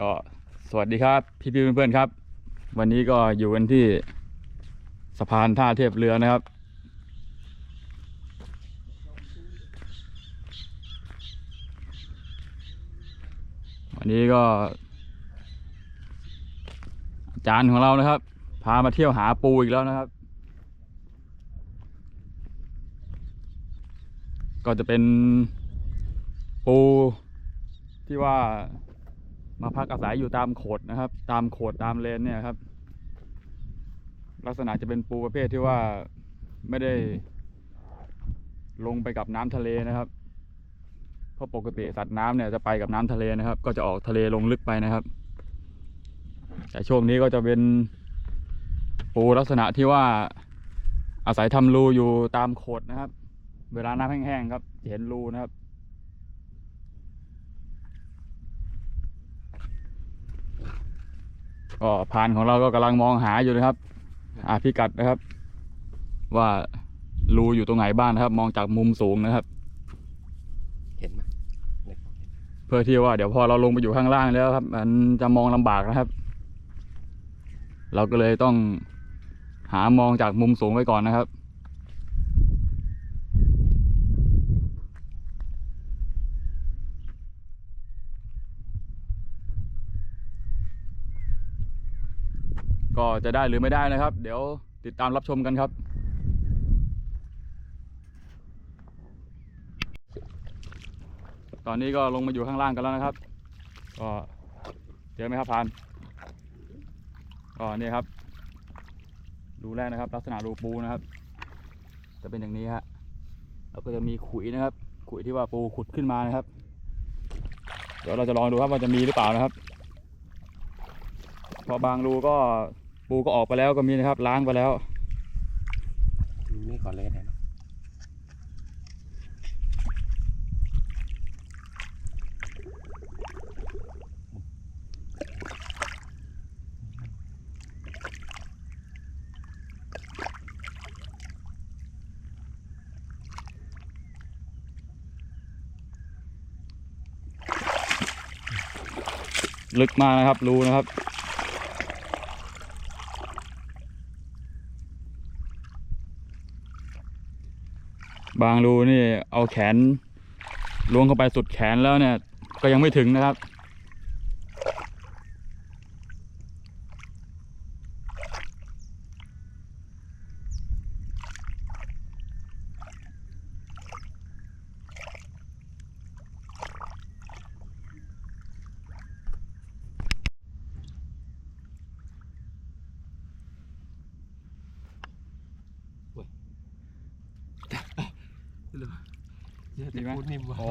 ก็สวัสดีครับ พี่พี่เพื่อนๆครับ วันนี้ก็อยู่กันที่สะพานท่าเทียบเรือนะครับ วันนี้ก็ อาจารย์ของเรานะครับ พามาเที่ยวหาปูอีกแล้วนะครับ ก็จะเป็นปูที่ว่า มาพักอาศัยอยู่ตามโขดนะครับ ตามโขดตามเลนเนี่ยครับ ลักษณะจะเป็นปูประเภทที่ว่าไม่ได้ลงไปกับน้ำทะเลนะครับ เพราะปกติสัตว์น้ำเนี่ยจะไปกับน้ำทะเลนะครับ ก็จะออกทะเลลงลึกไปนะครับ แต่ช่วงนี้ก็จะเป็นปูลักษณะที่ว่าอาศัยทำรูอยู่ตามโขดนะครับ เวลาน้ำแห้งๆครับเห็นรูนะครับ ก็พานของเราก็กำลังมองหาอยู่นะครับหาพิกัดนะครับ ว่ารูอยู่ตรงไหนบ้างนะครับ มองจากมุมสูงนะครับ เห็นไหมในกล้องเห็นเพื่อที่ว่าเดี๋ยวพอเราลงไปอยู่ข้างล่างแล้วครับ มันจะมองลำบากนะครับ เราก็เลยต้องหามองจากมุมสูงไว้ก่อนนะครับ ก็จะได้หรือไม่ได้นะครับ เดี๋ยวติดตามรับชมกันครับ ตอนนี้ก็ลงมาอยู่ข้างล่างกันแล้วนะครับ ก็เจอไหมครับพานก็นี่ครับดูแรกนะครับ ลักษณะรูปูนะครับ จะเป็นอย่างนี้ฮะแล้วก็จะมีขุยนะครับ ขุยที่ว่าปูขุดขึ้นมานะครับ เดี๋ยวเราจะลองดูครับว่าจะมีหรือเปล่านะครับ พอบางรูก็ ปูก็ออกไปแล้วก็มีนะครับ ล้างไปแล้วดูนี่ก่อนเลยนะเนาะลึกมากนะครับ รูนะครับ บางรูนี่เอาแขนล้วงเข้าไปสุดแขนแล้วเนี่ยก็ยังไม่ถึงนะครับ เยอะดีแต่ไหมพูดนิ่มว่ะอ๋อ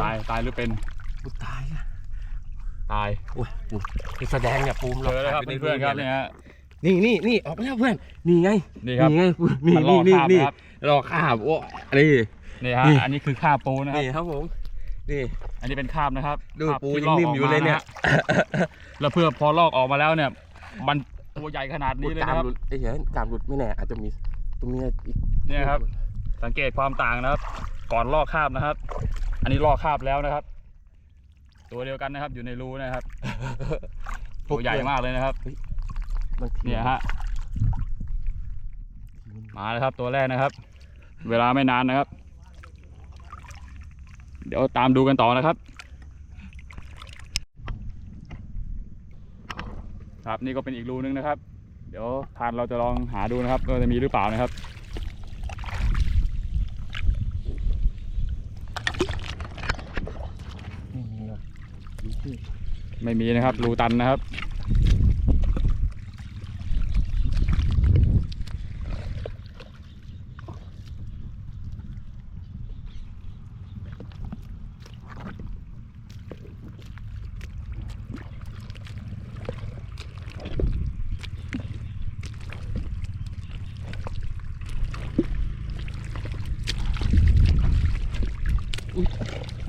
ตายตายหรือเป็นพูดตายอะตายโอ้ยปูคือแสดงเนี่ยปูมเจอแล้วครับหายไปใเพื่อนๆครับเนี่ยฮะ นี่นี่นี่ออกมาแล้วเพื่อนนี่ไงนี่ครับไงนี่มันลอกนี่คราบนี่นะครับ รอข้ามโอ้นี่ นี่ฮะนี่ อันนี้คือคราบปูนะครับ นี่ครับผมนี่ อันนี้เป็นคราบนะครับดูคราบปูที่ยังนิ่มกอยู่เลยเนี่ยะฮะแล้วเพื่อพอลอกออกมาแล้วเนี่ย มันตัวใหญ่ขนาดปูนี้เลยกามนะครับ หลุดไอ้เหี้ยกามหลุดไม่แน่อาจจะมี ตรงเนี้ยอีกเนี่ยครับ สังเกตความต่างนะครับ ก่อนลอกคราบนะครับ อันนี้ลอกคราบแล้วนะครับ ตัวเดียวกันนะครับ อยู่ในรูนะครับตัวใหญ่มากเลยนะครับบางทีเนี่ยฮะมาแล้วครับตัวแรกนะครับ เวลาไม่นานนะครับ เดี๋ยวตามดูกันต่อนะครับครับนี่ก็เป็นอีกรูนึงนะครับ เดี๋ยวทานเราจะลองหาดูนะครับว่าจะมีหรือเปล่านะครับไม่มีนะครับรูตันนะครับ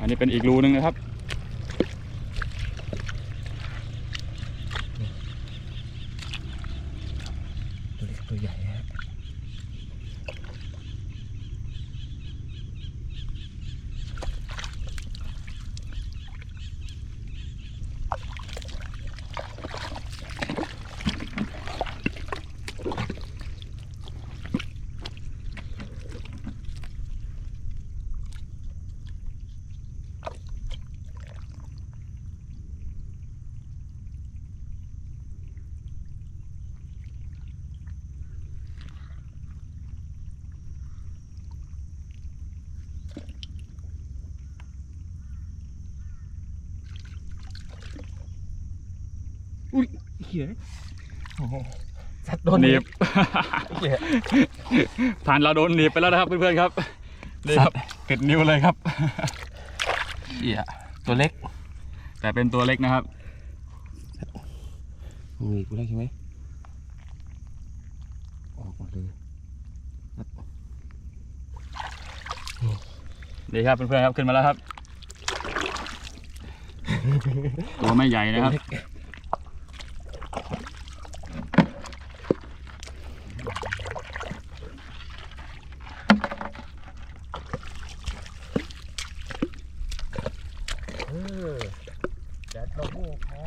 อันนี้เป็นอีกรูนึงนะครับ หี้ยสัตว์โดนหนีบ เหี้ย ผ่านเราโดนหนีบไปแล้วนะครับเพื่อนๆครับนี่ครับติดนิ้วเลยครับ เหี้ยตัวเล็กแต่เป็นตัวเล็กนะครับมีกูได้ใช่ไหมออกหมดเลยดีครับเพื่อนๆครับขึ้นมาแล้วครับ ตัวไม่ใหญ่นะครับ ตัวเล็กเออแดดเราโม่พอ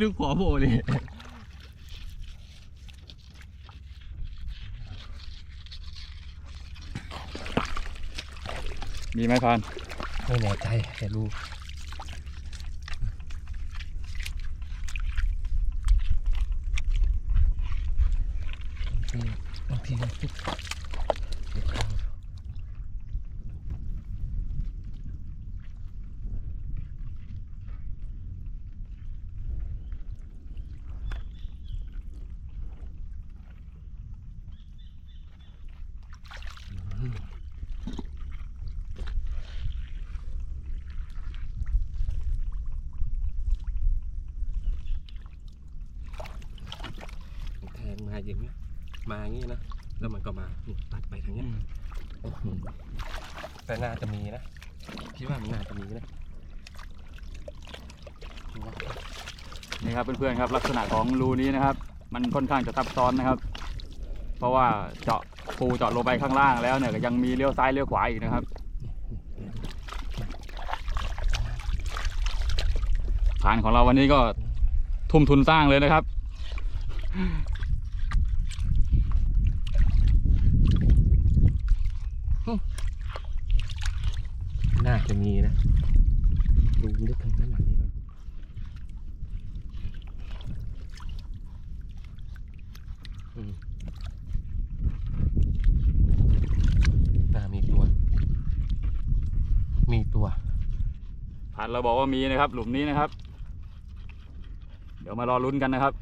ลูกขอโบเลยมีไหมพานไม่แน่ใจแต่รูบางทีบางทีมันฟุกเดี๋ยวเข้าแทงมาอย่างนี้ มาอย่างนี้นะ แล้วมันก็มาอืมตัดไปทางเนี้ยอื้อหือแต่น่าจะมีนะ คิดว่ามันน่าจะมีนะ นี่ครับเพื่อนๆครับ ลักษณะของรูนี้นะครับ มันค่อนข้างจะซับซ้อนนะครับ เพราะว่าเจาะปูเจาะลงไปข้างล่างแล้วเนี่ยก็ยังมีเลี้ยวซ้ายเลี้ยวขวาอีกนะครับฐานของเราวันนี้ก็ทุ่มทุนสร้างเลยนะครับ น่าจะมีนะดูลึกทางนั้นหน่อยนี่มันอืมน่ามีตัว มีตัวฐานเราบอกว่ามีนะครับ หลุมนี้นะครับ เดี๋ยวมารอลุ้นกันนะครับ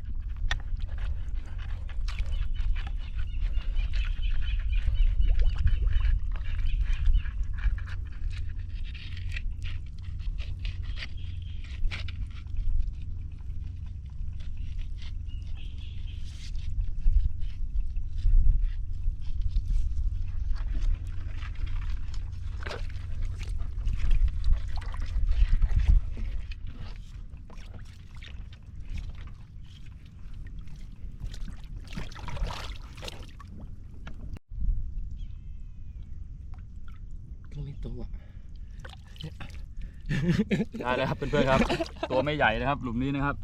ก็ไม่ตัวได้แล้วครับเพื่อนๆครับ ตัวไม่ใหญ่นะครับ หลุมนี้นะครับ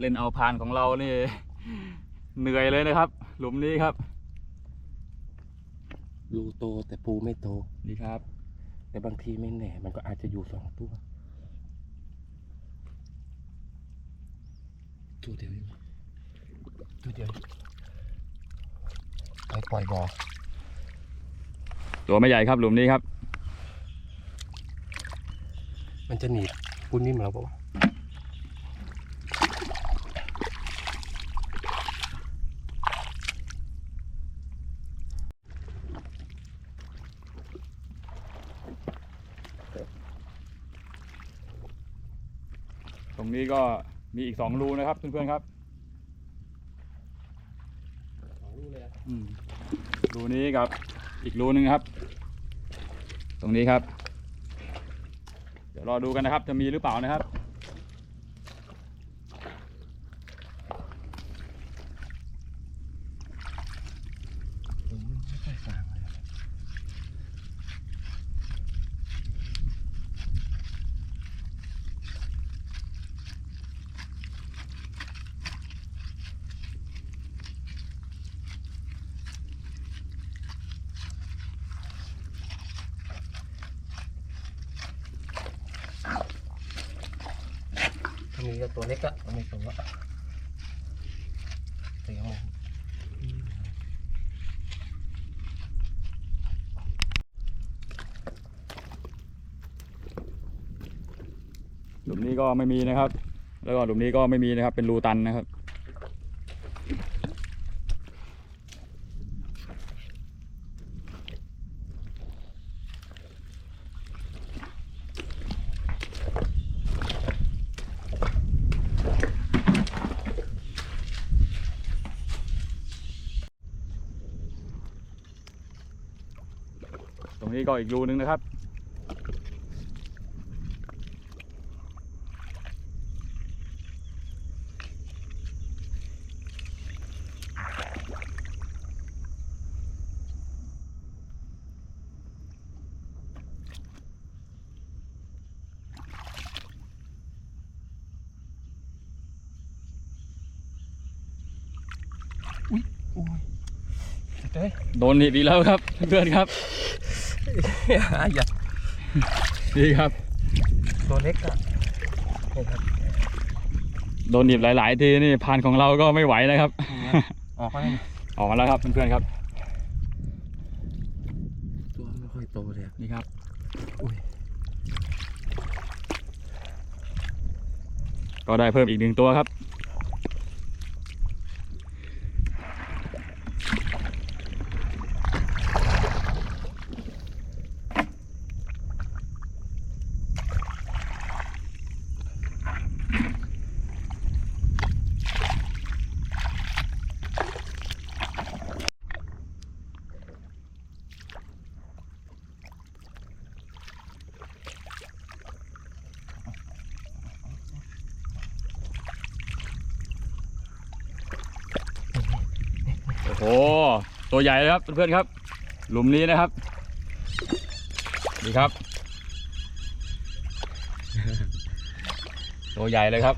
เล่นเอาพานของเรานี่ เหนื่อยเลยนะครับ หลุมนี้ครับรูโตแต่ปูไม่โตนี่ครับ แต่บางทีไม่แน่ มันก็อาจจะอยู่สองตัวตัวเดียวอยู่ตัวเดียวไปปล่อยบ่อ ตัวไม่ใหญ่ครับหลุมนี้ครับ มันจะหนีบปูนิ่มเราปะวะตรงนี้ก็มีอีกสองรูนะครับเพื่อนๆครับสองลูกเลยอะอืมรูนี้กับอีกรูหนึงครับ ตรงนี้ครับ เดี๋ยวรอดูกันนะครับ จะมีหรือเปล่านะครับ อืมไม่ค่อยสร้างเลยอะ ถ้า มีก็ตัวเล็กอะไม่ตัวอะเสียงมันหลุมนี้ก็ไม่มีนะครับ แล้วก็หลุมนี้ก็ไม่มีนะครับ เป็นรูตันนะครับ นี้ก็อีกรูนึงนะครับโอ้ยเฮ้ยโดนหนีบอีกแล้วครับเพื่อนครับ อย่าดีครับ ตัวเล็กอะนี่ครับโดนหนีบหลาย ๆ ทีนี่พานของเราก็ไม่ไหวนะครับ ออกมาเลยออกมาแล้วครับเพื่อนๆครับ ตัวไม่ค่อยโตเลยอะนี่ครับอุ้ยก็ได้เพิ่มอีกหนึ่งตัวครับ โอ้โห ตัวใหญ่เลยครับเพื่อนๆครับ หลุมนี้นะครับดีครับ ตัวใหญ่เลยครับ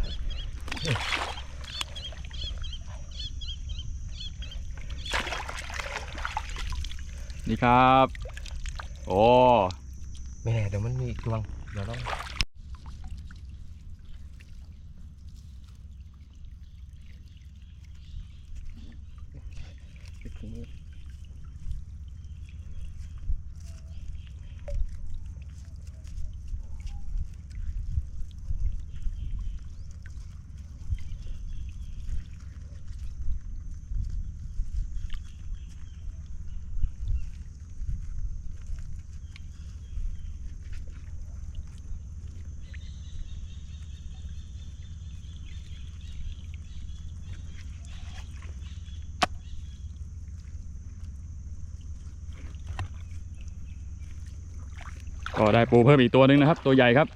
นี่ครับ โอ้ไม่แน่เดี๋ยวมันมีอีกดวงเดี๋ยวต้อง ก็ได้ปูเพิ่มอีกตัวหนึ่งนะครับ ตัวใหญ่ครับ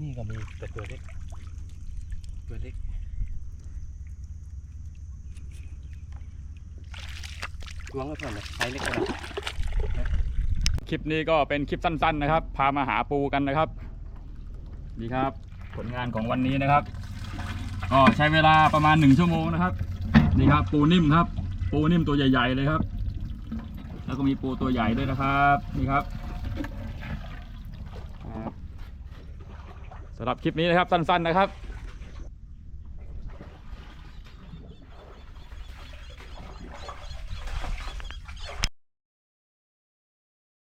นี่ก็มีแต่ตัวเล็กตัวเล็กดวงก็เพิ่มเลยไซส์เล็กกว่าคลิปนี้ก็เป็นคลิปสั้น ๆ นะครับ พามาหาปูกันนะครับ ดีครับ ผลงานของวันนี้นะครับก็ใช้เวลาประมาณหนึ่งชั่วโมงนะครับนี่ครับ ปูนิ่มครับ ปูนิ่มตัวใหญ่ ๆ เลยครับ แล้วก็มีปูตัวใหญ่ด้วยนะครับนี่ครับครับสำหรับคลิปนี้นะครับสั้น ๆนะครับ